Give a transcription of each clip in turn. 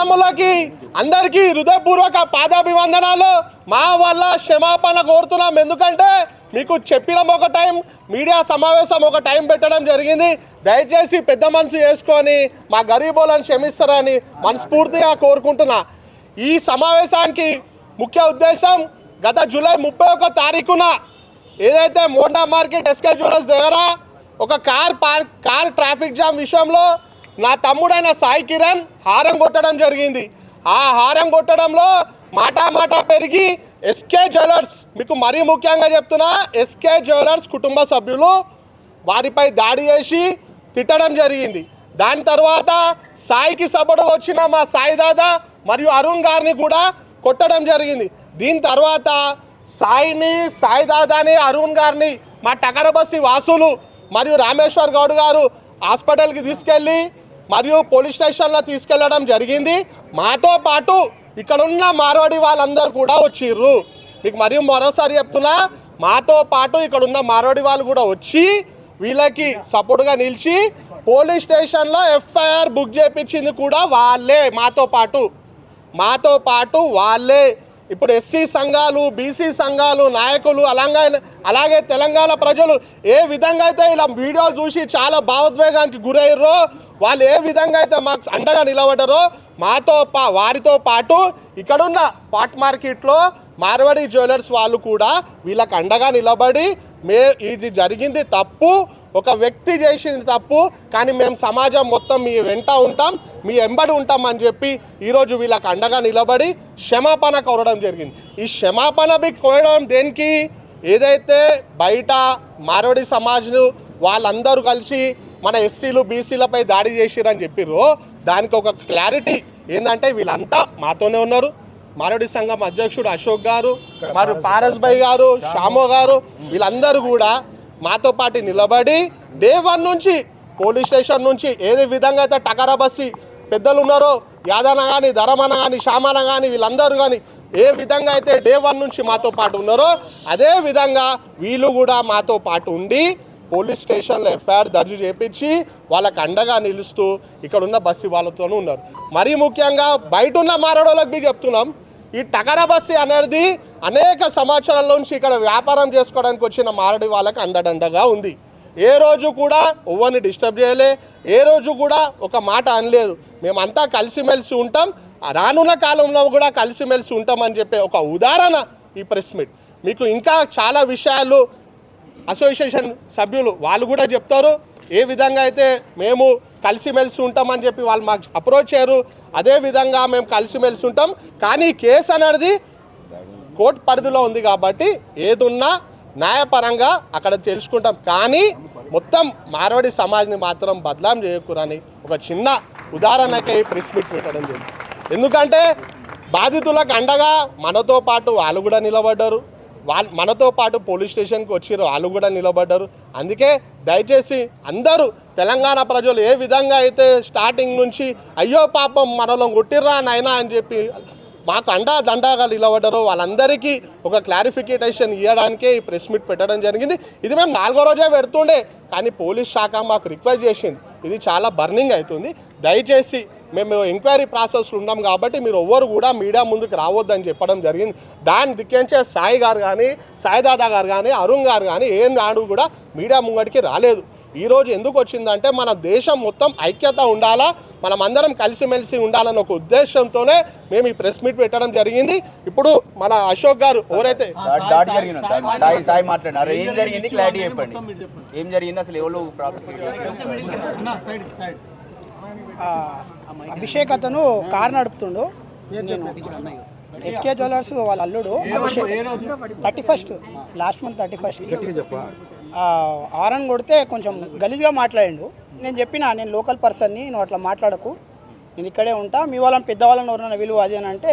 అన్నదమ్ములకి అందరికీ హృదయపూర్వక పాదాభివందనాలు. మా వల్ల క్షమాపణ కోరుతున్నాం. ఎందుకంటే మీకు చెప్పడం ఒక టైం మీడియా సమావేశం ఒక టైం పెట్టడం జరిగింది. దయచేసి పెద్ద మనసు చేసుకొని మా గరీబోలను క్షమిస్తారని మనస్ఫూర్తిగా కోరుకుంటున్నా. ఈ సమావేశానికి ముఖ్య ఉద్దేశం గత జూలై ముప్పై ఒక తారీఖున ఏదైతే మోండా మార్కెట్ ఎస్కే జ్యువెలర్స్ దగ్గర ఒక car park car traffic jam విషయంలో నా తమ్ముడైన సాయి కిరణ్ హారం కొట్టడం జరిగింది. ఆ హారం కొట్టడంలో మాటా మాటా పెరిగి ఎస్కే జ్యువెలర్స్ మీకు మరీ ముఖ్యంగా చెప్తున్నా ఎస్కే జ్యువెలర్స్ కుటుంబ సభ్యులు వారిపై దాడి చేసి తిట్టడం జరిగింది. దాని తర్వాత సాయికి సభడు వచ్చిన మా సాయి దాదా మరియు అరుణ్ గారిని కూడా కొట్టడం జరిగింది. దీని తర్వాత సాయిని సాయి దాదాని అరుణ్ గారిని మా టకరబస్సి వాసులు మరియు రామేశ్వర్ గౌడ్ గారు హాస్పిటల్కి తీసుకెళ్ళి మరియు పోలీస్ స్టేషన్లో తీసుకెళ్ళడం జరిగింది. మాతో పాటు ఇక్కడ ఉన్న మార్వాడి వాళ్ళందరూ కూడా వచ్చిర్రు. మీకు మరియు మరోసారి చెప్తున్నా మాతో పాటు ఇక్కడ ఉన్న మార్వాడి వాళ్ళు కూడా వచ్చి వీళ్ళకి సపోర్ట్గా నిలిచి పోలీస్ స్టేషన్లో ఎఫ్ఐఆర్ బుక్ చేయించింది కూడా వాళ్ళే మాతో పాటు. మాతో పాటు వాళ్ళే ఇప్పుడు ఎస్సీ సంఘాలు బీసీ సంఘాలు నాయకులు అలాగే అలాగే తెలంగాణ ప్రజలు ఏ విధంగా అయితే ఇలా వీడియోలు చూసి చాలా భావోద్వేగానికి గురయ్యారో వాళ్ళు ఏ విధంగా అయితే మాకు అండగా నిలబడ్డారో మాతో పా వారితో పాటు ఇక్కడున్న పాట్ మార్కెట్లో మార్వాడి జ్యువెలర్స్ వాళ్ళు కూడా వీళ్ళకి అండగా నిలబడి మే ఇది జరిగింది తప్పు ఒక వ్యక్తి చేసింది తప్పు కానీ మేము సమాజం మొత్తం మీ వెంట ఉంటాం మీ ఎంబడి ఉంటాం అని చెప్పి ఈరోజు వీళ్ళకి అండగా నిలబడి క్షమాపణ కోరడం జరిగింది. ఈ క్షమాపణ బి కోరడం దేనికి? ఏదైతే బయట మార్వడి సమాజ్ను వాళ్ళందరూ కలిసి మన ఎస్సీలు బీసీలపై దాడి చేసిరని చెప్పిర్రు దానికి ఒక క్లారిటీ ఏంటంటే వీళ్ళంతా మాతోనే ఉన్నారు. మారడి సంఘం అధ్యక్షుడు అశోక్ గారు మరియు పారస్ భాయ్ గారు షామో గారు వీళ్ళందరూ కూడా మాతో పాటు నిలబడి డే వన్ నుంచి పోలీస్ స్టేషన్ నుంచి ఏదే విధంగా అయితే టకరా బస్సి పెద్దలు ఉన్నారో యాదన కానీ ధరమన కానీ శ్యామన కానీ వీళ్ళందరూ కానీ ఏ విధంగా అయితే డే వన్ నుంచి మాతో పాటు ఉన్నారో అదే విధంగా వీళ్ళు కూడా మాతో పాటు ఉండి పోలీస్ స్టేషన్లో ఎఫ్ఐఆర్ దర్జు చేపించి వాళ్ళకి అండగా నిలుస్తూ ఇక్కడ ఉన్న బస్సు వాళ్ళతోనూ ఉన్నారు. మరీ ముఖ్యంగా బయట ఉన్న మారడోళ్ళకి మీకు చెప్తున్నాం. ఈ టకరా బస్సు అనేది అనేక సంవత్సరాల నుంచి ఇక్కడ వ్యాపారం చేసుకోవడానికి వచ్చిన మారడి వాళ్ళకి అందడండగా ఉంది. ఏ రోజు కూడా ఎవరిని డిస్టర్బ్ చేయలే. ఏ రోజు కూడా ఒక మాట అనలేదు. మేమంతా కలిసిమెలిసి ఉంటాం. రానున్న కాలంలో కూడా కలిసిమెలిసి ఉంటామని చెప్పే ఒక ఉదాహరణ ఈ ప్రెస్ మీట్. మీకు ఇంకా చాలా విషయాలు అసోసియేషన్ సభ్యులు వాళ్ళు కూడా చెప్తారు. ఏ విధంగా అయితే మేము కలిసిమెలిసి ఉంటామని చెప్పి వాళ్ళు మాకు అప్రోచ్ చేయరు అదే విధంగా మేము కలిసిమెలిసి ఉంటాం. కానీ కేసు అనేది కోర్టు పరిధిలో ఉంది కాబట్టి ఏదున్నా న్యాయపరంగా అక్కడ తెలుసుకుంటాం. కానీ మొత్తం మార్వాడి సమాజ్ని మాత్రం బదలాం చేయకూరని ఒక చిన్న ఉదాహరణకై ప్రెస్ మీట్ పెట్టడం జరిగింది. ఎందుకంటే బాధితులకు అండగా మనతో పాటు వాళ్ళు కూడా నిలబడ్డారు. వాళ్ళు మనతో పాటు పోలీస్ స్టేషన్కి వచ్చారు వాళ్ళు కూడా నిలబడ్డారు. అందుకే దయచేసి అందరూ తెలంగాణ ప్రజలు ఏ విధంగా అయితే స్టార్టింగ్ నుంచి అయ్యో పాపం మనలో కొట్టిర్రా నాయనా అని చెప్పి మాకు అండా దండాగా నిలబడ్డారో వాళ్ళందరికీ ఒక క్లారిఫికేషన్ ఇవ్వడానికే ఈ ప్రెస్ మీట్ పెట్టడం జరిగింది. ఇది మేము నాలుగో రోజే పెడుతుండే కానీ పోలీస్ శాఖ మాకు రిక్వెస్ట్ చేసింది. ఇది చాలా బర్నింగ్ అవుతుంది. దయచేసి మేము ఎంక్వైరీ ప్రాసెస్లో ఉన్నాం కాబట్టి మీరు ఎవ్వరు కూడా మీడియా ముందుకు రావద్దని చెప్పడం జరిగింది. దాని దిక్కించే సాయి గారు కానీ సాయి దాదా గారు కానీ అరుణ్ గారు కానీ ఏం నాడు కూడా మీడియా ముంగడికి రాలేదు. ఈరోజు ఎందుకు వచ్చిందంటే మన దేశం మొత్తం ఐక్యత ఉండాలా మనం అందరం కలిసిమెలిసి ఉండాలన్న ఒక ఉద్దేశంతోనే మేము ఈ ప్రెస్ మీట్ పెట్టడం జరిగింది. ఇప్పుడు మన అశోక్ గారు ఎవరైతే ఏం జరిగింది? అసలు ఎవరు అభిషేక్ అతను కార్ నడుపుతుండు. నేను ఎస్కే జ్యువెలర్స్ వాళ్ళ అల్లుడు Abhishek thirty first last month thirty first. Aaron కొడితే కొంచెం గలీజ్గా మాట్లాడిండు. నేను చెప్పిన నేను లోకల్ పర్సన్ని నువ్వు అట్లా మాట్లాడకు. నేను ఇక్కడే ఉంటా. మీ వాళ్ళని పెద్దవాళ్ళని ఎవరైనా విలువ అది అని అంటే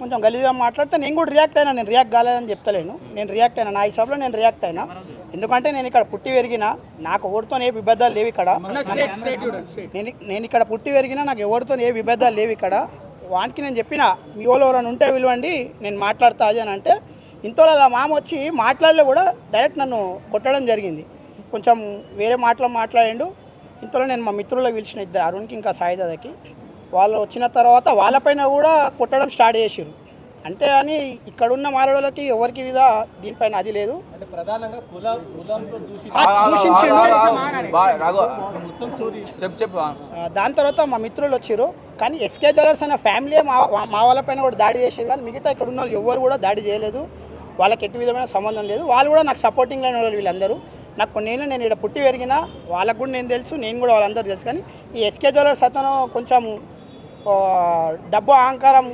కొంచెం గలీజ్గా మాట్లాడితే నేను కూడా రియాక్ట్ అయినా నేను రియాక్ట్ కాలేదని చెప్తలేను. నేను రియాక్ట్ అయినా నా హిసాబ్లో నేను రియాక్ట్ అయినా. ఎందుకంటే నేను ఇక్కడ పుట్టి పెరిగిన నాకు ఎవరితో ఏ విభేదాలు లేవు ఇక్కడ. నేను నేను ఇక్కడ పుట్టి పెరిగినా నాకు ఎవరితో ఏ విభేదాలు లేవు ఇక్కడ. వానికి నేను చెప్పిన మీ వాళ్ళు ఎవరైనా ఉంటే పిలవండి నేను మాట్లాడతా అది అని అంటే ఇంతలో అలా మామ వచ్చి మాట్లాడలే కూడా డైరెక్ట్ నన్ను కొట్టడం జరిగింది. కొంచెం వేరే మాటలు మాట్లాడిండు. ఇంతలో నేను మా మిత్రులకు పిలిచిన ఇద్దరు అరుణ్కి ఇంకా సాయిదాదకి. వాళ్ళు వచ్చిన తర్వాత వాళ్ళపైన కూడా కొట్టడం స్టార్ట్ చేసిర్రు. అంతే అని ఇక్కడున్న మాలవాళ్ళకి ఎవరికి మీద దీనిపైన అది లేదు. అంటే దాని తర్వాత మా మిత్రులు వచ్చారు కానీ ఎస్కే జ్యువెలర్స్ అనే ఫ్యామిలీ మా మా వాళ్ళపైన కూడా దాడి చేసారు కానీ మిగతా ఇక్కడ ఉన్న వాళ్ళు ఎవరు కూడా దాడి చేయలేదు. వాళ్ళకి ఎట్టి విధమైన సంబంధం లేదు. వాళ్ళు కూడా నాకు సపోర్టింగ్ అయిన వాళ్ళు వీళ్ళందరూ. నాకు కొన్నేళ్ళు నేను ఇక్కడ పుట్టి పెరిగిన వాళ్ళకు కూడా నేను తెలుసు నేను కూడా వాళ్ళందరూ తెలుసు. కానీ ఈ ఎస్కే జ్యువెలర్స్ అతను కొంచెం డబ్బు అహంకారం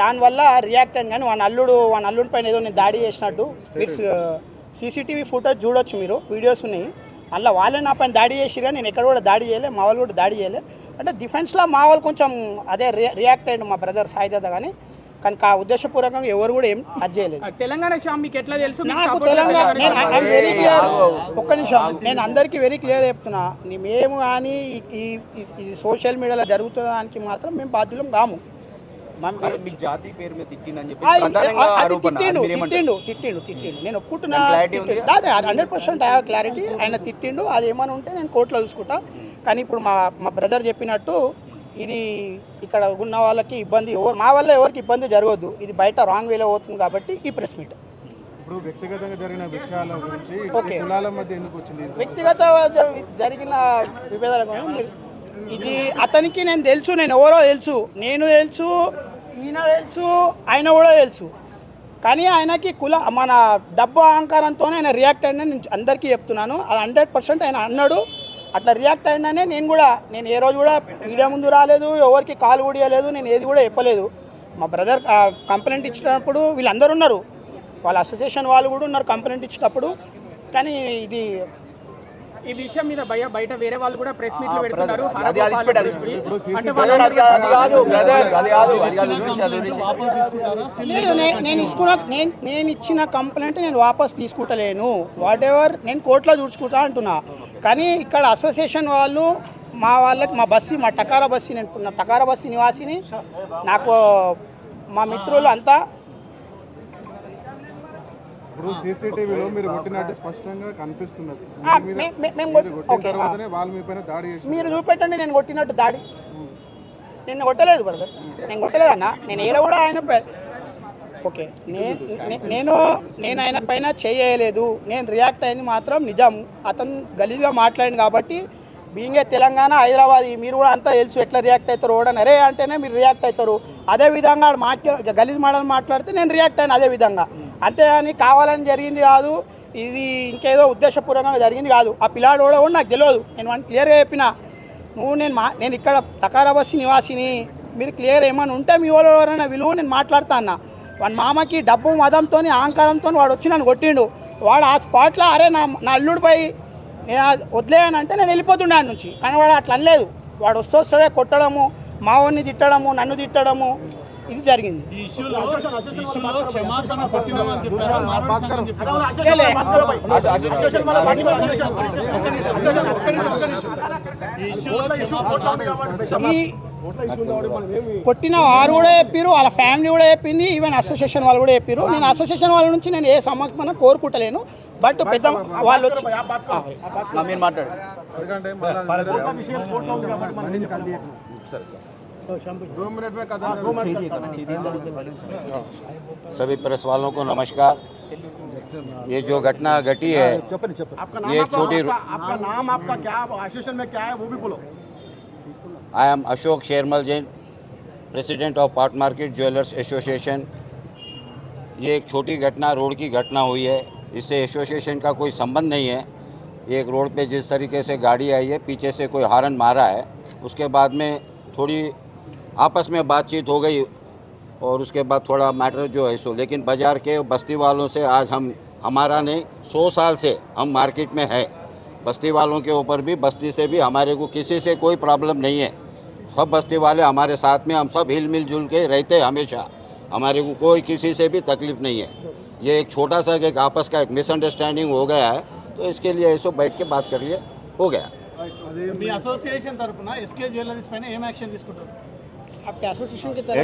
దానివల్ల రియాక్ట్ అయింది కానీ వాని అల్లుడు వాని అల్లుడి పైన ఏదో నేను దాడి చేసినట్టు మీరు సీసీటీవీ ఫుటేజ్ చూడొచ్చు మీరు వీడియోస్ ఉన్నాయి. అలా వాళ్ళే నా పైన దాడి చేసిరు కానీ నేను ఎక్కడ కూడా దాడి చేయలే మా వాళ్ళు కూడా దాడి చేయలే. అంటే డిఫెన్స్లో మా వాళ్ళు కొంచెం అదే రి రియాక్ట్ అయ్యిండు మా బ్రదర్ సాయిదాద కానీ కానీ ఆ ఉద్దేశపూర్వకంగా ఎవరు కూడా ఏం అది చేయలేదు. తెలంగాణ షామ్ మీకు ఎట్లా తెలుసు? నాకు తెలంగాణ నేను వెరీ క్లియర్ ఒక్క నిమిషం. నేను అందరికీ వెరీ క్లియర్ చెప్తున్నా. మేము కానీ ఈ ఈ సోషల్ మీడియాలో జరుగుతున్న దానికి మాత్రం మేము బాధ్యులం కాము. తిట్టిండు? తిట్టిండు తిట్టిండు తిట్టిండు. నేను ఒప్పుకుంటున్నా? హండ్రెడ్ పర్సెంట్ ఐ క్లారిటీ ఆయన తిట్టిండు అది ఏమైనా ఉంటే నేను కోర్టులో చూసుకుంటా. కానీ ఇప్పుడు మా మా బ్రదర్ చెప్పినట్టు ఇది ఇక్కడ ఉన్న వాళ్ళకి ఇబ్బంది ఎవరు మా వల్ల ఎవరికి ఇబ్బంది జరగదు. ఇది బయట రాంగ్ వేలో అవుతుంది కాబట్టి ఈ ప్రెస్ మీట్ ఇప్పుడు వ్యక్తిగతంగా జరిగిన విషయాల గురించి. కులాల మధ్య ఎందుకు వచ్చింది? వ్యక్తిగత జరిగిన విభేదాల గురించి ఇది అతనికి నేను తెలుసు నేను ఎవరో తెలుసు. నేను తెలుసు ఈయన తెలుసు ఆయన కూడా తెలుసు. కానీ ఆయనకి కుల మన డబ్బు అహంకారంతో ఆయన రియాక్ట్ అయినా నేను అందరికీ చెప్తున్నాను. అది హండ్రెడ్ పర్సెంట్ ఆయన అన్నాడు. అట్లా రియాక్ట్ అయినానే నేను కూడా నేను ఏ రోజు కూడా మీడియా ముందు రాలేదు ఎవరికి కాల్ కూడియలేదు నేను ఏది కూడా చెప్పలేదు. మా బ్రదర్ కంప్లైంట్ ఇచ్చినప్పుడు వీళ్ళందరూ ఉన్నారు. వాళ్ళ అసోసియేషన్ వాళ్ళు కూడా ఉన్నారు కంప్లైంట్ ఇచ్చినప్పుడు. కానీ ఇది ఈ విషయం మీద భయ బయట వేరే వాళ్ళు కూడా ప్రెస్ మీట్లు పెడుతున్నారు. లేదు నేను ఇచ్చుకున్న నేను నేను ఇచ్చిన కంప్లైంట్ నేను వాపస్ తీసుకుంటలేను. వాట్ ఎవర్ నేను కోర్టులో చూసుకుంటా అంటున్నా. కానీ ఇక్కడ అసోసియేషన్ వాళ్ళు మా వాళ్ళకి మా బస్సు మా టకారా బస్సు నేను టకారా బస్సు నివాసిని నాకు మా మిత్రులు అంతా ఇప్పుడు సీసీటీవీలో మీరు కొట్టినట్టు స్పష్టంగా కనిపిస్తున్నది. మీ మే- మే- మీరు మీ చూపెట్టండి నేను కొట్టినట్టు దాడి. నేను కొట్టలేదు బ్రదర్ నేను కొట్టలేదు అన్న. నేను ఏదో కూడా ఆయన ఓకే. నేను నేను నేను ఆయన పైన చేయలేదు. నేను రియాక్ట్ అయింది మాత్రం నిజం. అతను గలీజ్గా మాట్లాడింది కాబట్టి బీయింగే తెలంగాణ హైదరాబాద్ మీరు కూడా అంతా తెలుసు ఎట్లా రియాక్ట్ అవుతారు. ఓడని అరే అంటేనే మీరు రియాక్ట్ అవుతారు. అదే విధంగా మాట్లా గలీజ్ మాటలు మాట్లాడితే నేను రియాక్ట్ అయిన అదే విధంగా. అంతేగాని కావాలని జరిగింది కాదు. ఇది ఇంకేదో ఉద్దేశపూర్వకంగా జరిగింది కాదు. ఆ పిల్లాడు కూడా నాకు తెలియదు. నేను వాడిని క్లియర్గా చెప్పిన. నువ్వు నేను మా నేను ఇక్కడ తకారాబస్సి నివాసిని మీరు క్లియర్ ఏమైనా ఉంటే మీ వాళ్ళు ఎవరైనా విలువ నేను మాట్లాడతా అన్న. వాడి మామకి డబ్బు మదంతో అహంకారంతో వాడు వచ్చి నన్ను కొట్టిండు. వాడు ఆ స్పాట్లో అరే నా నా అల్లుడిపై నేను వదిలేయనంటే నేను వెళ్ళిపోతుండే ఆయన నుంచి. కానీ వాడు అట్లా అనలేదు. వాడు వస్తూ వస్తాడే కొట్టడము మా వాడిని తిట్టడము నన్ను తిట్టడము. ఇది జరిగింది ఈ కొట్టిన వారు కూడా చెప్పారు వాళ్ళ ఫ్యామిలీ కూడా చెప్పింది ఈవెన్ అసోసియేషన్ వాళ్ళు కూడా చెప్పారు నేను అసోసియేషన్ వాళ్ళ నుంచి నేను ఏ సమక్షమైన కోరుకుంటలేను బట్ పెద్ద వాళ్ళు వచ్చి మాట్లాడు दो मिनट में कदम सभी प्रेस वालों को नमस्कार। ये जो घटना घटी है ये एक छोटी आपका नाम आपका क्या एसोसिएशन में क्या है? वो भी बोलो। I am Ashok Shermal Jain president of pot market jewellers association ये एक छोटी घटना रोड की घटना हुई है। इससे एसोसिएशन का कोई संबंध नहीं है। एक रोड पे जिस तरीके से गाड़ी आई है पीछे से कोई हारन मारा है। उसके बाद में थोड़ी आपस में बातचीत हो गई और उसके बाद थोड़ा मैटर जो है सो लेकिन बाज़ार के बस्ती वालों से आज हम हमारा नहीं सौ साल से हम मार्केट में है बस्ती वालों के ऊपर भी बस्ती से भी हमारे को किसी से कोई प्रॉब्लम नहीं है सब बस्ती वाले हमारे साथ में हम सब हिल मिल जुल के रहते हैं हमेशा हमारे को कोई किसी से भी तकलीफ नहीं है ये एक छोटा सा एक आपस का एक मिसअंडरस्टैंडिंग हो गया है तो इसके लिए ऐसो बैठ के बात कर लिए हो गया మీ అసోసియేషన్ తరఫున ఎస్కే జ్యువెలరీస్ పైన ఏం యాక్షన్ తీసుకుంటారు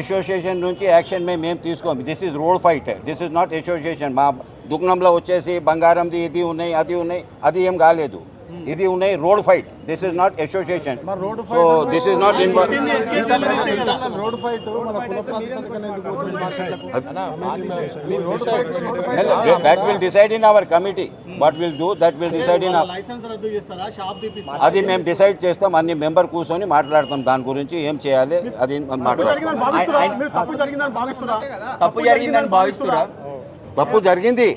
అసోసియేషన్ నుంచి యాక్షన్ మేము మేము తీసుకోము this is road fight this is not association మా దుగ్నంలో వచ్చేసి బంగారంది ఇది ఉన్నాయి అది ఉన్నాయి అది ఏం కాలేదు. ఇది ఉన్నాయి road fight this is not association so this is not that will decide in our committee what will do that will decide in licence రద్దు చేస్తారా? షాప్ తీపిస్తారా? అది మేము డిసైడ్ చేస్తాం అన్ని మెంబర్ కూర్చొని మాట్లాడతాం దాని గురించి ఏం చేయాలి అది మాట్లాడతాం. తప్పు జరిగిందని భావిస్తురా తప్పు జరిగింది.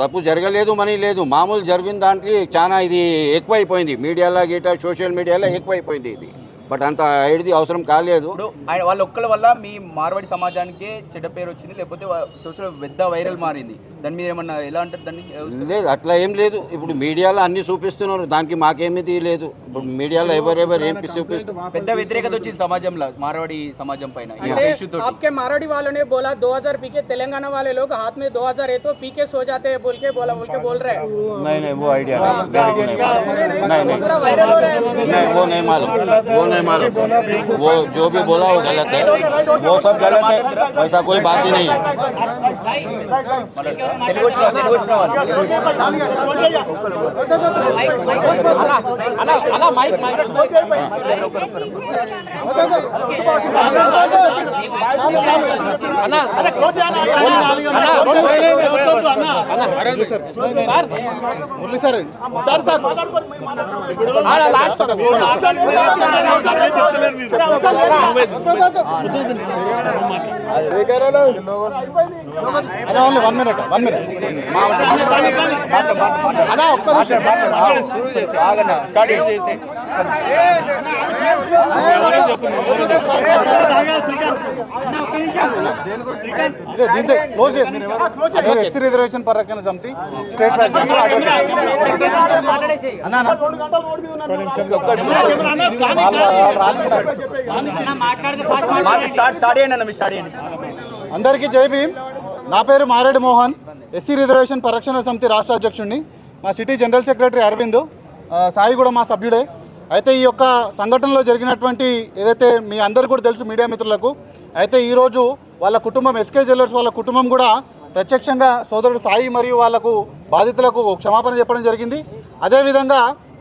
తప్పు జరగలేదు మనీ లేదు. మామూలు జరిగిన దాంట్లో చాలా ఇది ఎక్కువైపోయింది. మీడియాలో గీట సోషల్ మీడియాలో ఎక్కువైపోయింది ఇది. బట్ అంత ఐడిది అవసరం కాలేదు ఇప్పుడు ఆయన వాళ్ళ ఒక్కల వల్ల మీ మార్వాడి సమాజానికి చెడ్డ పేరు వచ్చింది లేకపోతే సోషల్ పెద్ద వైరల్ మారింది దాని మీద ఏమన్నా ఎలా అంటారు దాన్ని లేదు అట్లా ఏం లేదు ఇప్పుడు మీడియాలో అన్ని చూపిస్తున్నారు దానికి మాకేమిది లేదు ఇప్పుడు మీడియాలో ఎవరెవరు ఏం చూపిస్తారు పెద్ద వ్యతిరేకత వచ్చింది సమాజంలో మార్వాడి సమాజం పైన ఈ అంటే issue తోటి. आपके मारवाड़ी वालों ने बोला 2000 पी के तेलंगाना वाले लोग हाथ में 2000 है तो पी के सो जाते हैं बोल के बोला बोल के बोल रहे हैं नहीं नहीं वो आइडिया नहीं मेरे को नहीं मालूम नहीं नहीं नहीं वो नहीं मालूम वो नहीं है मारो। वो जो भी बोला वो गलत है। वो सब गलत है। वैसा कोई बात ही नहीं है। हाँ। सर। Sir sir. हाँ, last one minute one minute ఆగన్నా start చేసి ఇదే దీంతో క్లోజ్ చేసి నేను ఎస్సీ రిజర్వేషన్ పరిరక్షణ సమితి స్టేట్ అందరికీ జై భీమ్. నా పేరు మారేడు మోహన్. ఎస్సీ రిజర్వేషన్ పరిరక్షణ సమితి రాష్ట్ర అధ్యక్షుడిని మా city general secretary Aravind. Sai కూడా మా సభ్యుడే. అయితే ఈ యొక్క సంఘటనలో జరిగినటువంటి ఏదైతే మీ అందరు కూడా తెలుసు మీడియా మిత్రులకు అయితే ఈరోజు వాళ్ళ కుటుంబం ఎస్కే జ్యువెలర్స్ వాళ్ళ కుటుంబం కూడా ప్రత్యక్షంగా సోదరుడు సాయి మరియు వాళ్ళకు బాధితులకు క్షమాపణ చెప్పడం జరిగింది. అదేవిధంగా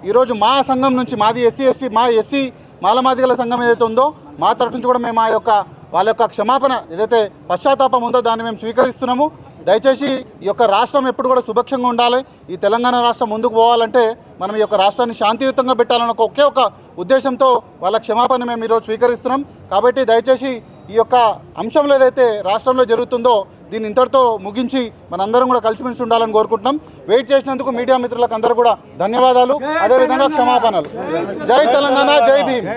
ఈరోజు మా సంఘం నుంచి మాది ఎస్సీ ఎస్టీ మా ఎస్సీ మాలమాదిగల సంఘం ఏదైతే ఉందో మా తరఫు నుంచి కూడా మేము ఆ యొక్క వాళ్ళ యొక్క క్షమాపణ ఏదైతే పశ్చాత్తాపం ఉందో దాన్ని మేము స్వీకరిస్తున్నాము. దయచేసి ఈ యొక్క రాష్ట్రం ఎప్పుడు కూడా సుభిక్షంగా ఉండాలి. ఈ తెలంగాణ రాష్ట్రం ముందుకు పోవాలంటే మనం ఈ యొక్క రాష్ట్రాన్ని శాంతియుతంగా పెట్టాలన్న ఒకే ఒక ఉద్దేశంతో వాళ్ళ క్షమాపణ మేము ఈరోజు స్వీకరిస్తున్నాం. కాబట్టి దయచేసి ఈ యొక్క అంశంలో ఏదైతే రాష్ట్రంలో జరుగుతుందో దీన్ని ఇంతటితో ముగించి మనందరం కూడా కలిసిమెలిసి ఉండాలని కోరుకుంటున్నాం. వెయిట్ చేసినందుకు మీడియా మిత్రులకు అందరూ కూడా ధన్యవాదాలు. అదేవిధంగా క్షమాపణలు. జై తెలంగాణ జై భీమ్.